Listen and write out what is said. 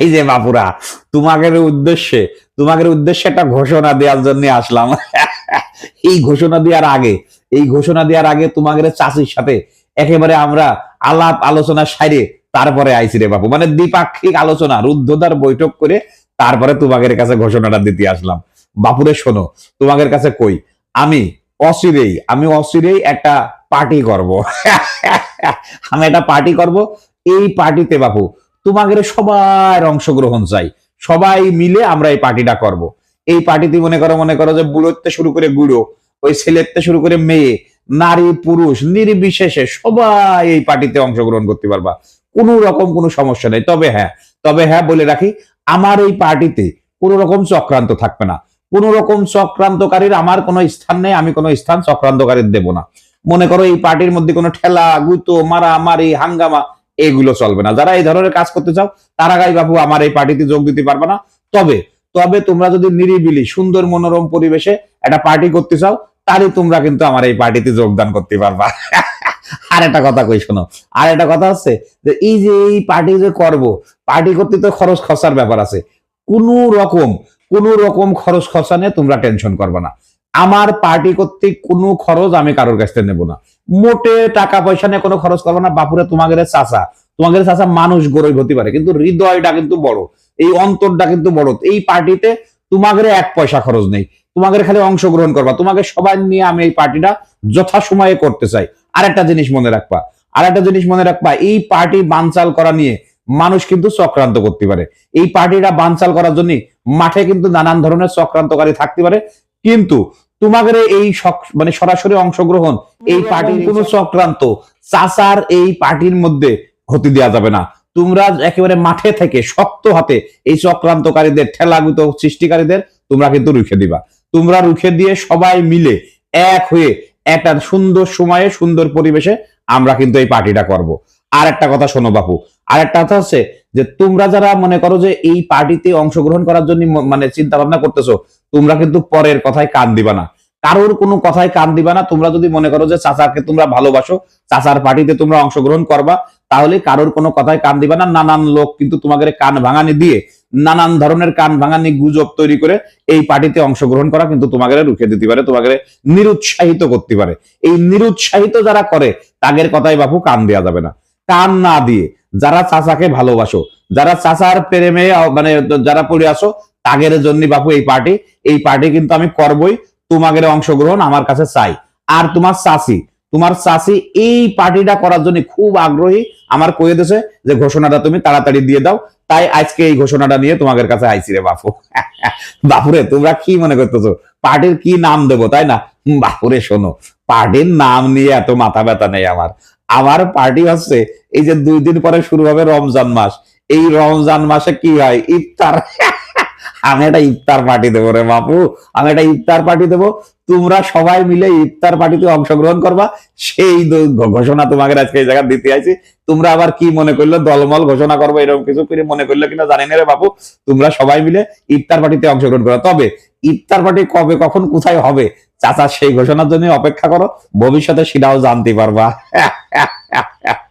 এই যে বাপুরা, তোমাদের উদ্দেশ্যে তোমাদের উদ্দেশ্যে একটা ঘোষণা দেওয়ার জন্য আসলাম। এই ঘোষণা দেওয়ার আগে, এই ঘোষণা দেওয়ার আগে তোমাদের চাষির সাথে একেবারে আমরা আলাপ আলোচনা সাইরে তারপরে আইছি রে বাপু। মানে দ্বিপাক্ষিক আলোচনা রুদ্ধতার বৈঠক করে তারপরে তোমাদের কাছে ঘোষণাটা দিতে আসলাম। বাপুরে শোনো, তোমাদের কাছে কই, আমি অচিরেই আমি অচিরেই একটা পার্টি করব। আমি একটা পার্টি করব, এই পার্টিতে বাপু তোমাদের সবার অংশগ্রহণ চাই। সবাই মিলে আমরা এই পার্টিটা করব। এই পার্টিতে মনে করো মনে করো যে বুড়োতে শুরু করে বুড়ো, ওই ছেলেতে শুরু করে মেয়ে, নারী, পুরুষ, নির্বিশেষে সবাই এই পার্টিতে অংশগ্রহণ করতে পারবা। কোনো রকম কোনো সমস্যা নেই। তবে হ্যাঁ তবে হ্যাঁ বলে রাখি, আমার এই পার্টিতে কোনো রকম চক্রান্ত থাকবে না। কোন রকম চক্রান্তকারীর আমার কোনো স্থান নেই, আমি কোনো স্থান চক্রান্তকারীর দেব না। মনে করো এই পার্টির মধ্যে কোনো ঠেলা, গুতো মারা মারি হাঙ্গামা এগুলো চলবে না। যারা এই ধরনের কাজ করতে চাও, তারা গাই বাবু, আমার এই পার্টিতে যোগ দিতে পারবে না। তবে তবে তোমরা যদি নিরিবিলি, সুন্দর, মনোরম পরিবেশে একটা পার্টি করতে চাও, তাহলে তোমরা কিন্তু আমার এই পার্টিতে যোগদান করতে পারবা। আর একটা কথা কই শোনো, আর একটা কথা হচ্ছে যে, এই যে এই পার্টি যে করব, পার্টি করতে তো খরচ খরচার ব্যাপার আছে। কোনো রকম কোনো রকম খরচ খরচা নিয়ে তোমরা টেনশন করবে না। আমার পার্টি করতে কোনো খরচ আমি কারোর কাছ থেকে নেব না। মোটে টাকা পয়সা নিয়ে কোনো খরচ করব না, বাপুরে তোমাদের চাচা। তোমাদের চাচা মানুষ গরই হতে পারে, কিন্তু হৃদয়টা কিন্তু বড়, এই অন্তরটা কিন্তু বড়। এই পার্টিতে তোমাদের এক পয়সা খরচ নেই। তোমাদের খালি অংশগ্রহণ করবা। তোমাকে সবাই নিয়ে আমি এই পার্টিটা যথাসময়ে করতে চাই। আর একটা জিনিস মনে রাখবা আর একটা জিনিস মনে রাখবা, এই পার্টি বানচাল করা নিয়ে মানুষ কিন্তু চক্রান্ত করতে পারে। এই পার্টিটা বানচাল করার জন্য মাঠে কিন্তু নানান ধরনের চক্রান্তকারী থাকতে পারে। কিন্তু তোমাদের এই মানে সরাসরি অংশগ্রহণ এই পার্টির কোনো চক্রান্ত চাচার এই পার্টির মধ্যে হতে দেওয়া যাবে না। তোমরা একেবারে মাঠে থেকে শক্ত হাতে এই চক্রান্তকারীদের ঠেলাগুতো সৃষ্টিকারীদের তোমরা কিন্তু রুখে দিবা। তোমরা রুখে দিয়ে সবাই মিলে এক হয়ে একটা সুন্দর সময়ে সুন্দর পরিবেশে আমরা কিন্তু এই পার্টিটা করব। আর একটা কথা শোনো বাপু আর একটা কথা হচ্ছে যে তোমরা যারা মনে করো যে এই পার্টিতে অংশগ্রহণ করার জন্য মানে চিন্তা ভাবনা করতেছো তোমরা কিন্তু পরের কথায় কান দিবা না। কারোর কোনো কথায় কান দিবা না। তোমরা যদি মনে করো যে চাচাকে তোমরা ভালোবাসো, চাচার পার্টিতে তোমরা অংশগ্রহণ করবা, তাহলে কারোর কোনো কথায় কান দিবা না। নানান লোক কিন্তু তোমাদের কান ভাঙানি দিয়ে, নানান ধরনের কান ভাঙানি গুজব তৈরি করে এই পার্টিতে অংশগ্রহণ করা কিন্তু তোমাদের রুখে দিতে পারে, তোমাদের নিরুৎসাহিত করতে পারে। এই নিরুৎসাহিত যারা করে, তাদের কথায় বাপু কান দেওয়া যাবে না। কান না দিয়ে যারা চাচাকে ভালোবাসো, যারা চাচার প্রেমে মানে যারা পড়ে আসো তাদের জন্য বাপু এই পার্টি। এই পার্টি কিন্তু আমি করবই। তোমাদের অংশগ্রহণ আমার কাছে চাই। আর তোমার চাচি তোমার চাচি এই পার্টিটা করার জন্য খুব আগ্রহী। আমার কয়ে দিয়েছে যে ঘোষণাটা তুমি তাড়াতাড়ি দিয়ে দাও। তাই আজকে এই ঘোষণাটা নিয়ে তোমাদের কাছে আইছি রে বাপু। বাপুরে, তোমরা কি মনে করতেছো? পার্টির কি নাম দেবো, তাই না? বাপুরে, শোনো, পার্টির নাম নিয়ে এত মাথা ব্যথা নেই আমার। আমার পার্টি হচ্ছে এই যে দুই দিন পরে শুরু হবে রমজান মাস। এই রমজান মাসে কি হয়? ইফতার। আমি একটা ইফতার পার্টি দেবো রে বাপু। আমি একটা ইফতার পার্টি দেবো। তোমরা সবাই মিলে ইফতার পার্টিতে অংশগ্রহণ করবা। সেই ঘোষণা তোমাকে আজকে এই জায়গায় দিতে আইছি। তোমরা আবার কি মনে করল? দলমল ঘোষণা করব, এরকম কিছু করে মনে করল কিনা জানি না রে বাপু। তোমরা সবাই মিলে ইফতার পার্টিতে অংশগ্রহণ করো। তবে ইফতার পার্টি কবে, কখন, কোথায় হবে? চাচা, সেই ঘোষণার জন্য অপেক্ষা করো। ভবিষ্যতে সেটাও জানতে পারবা।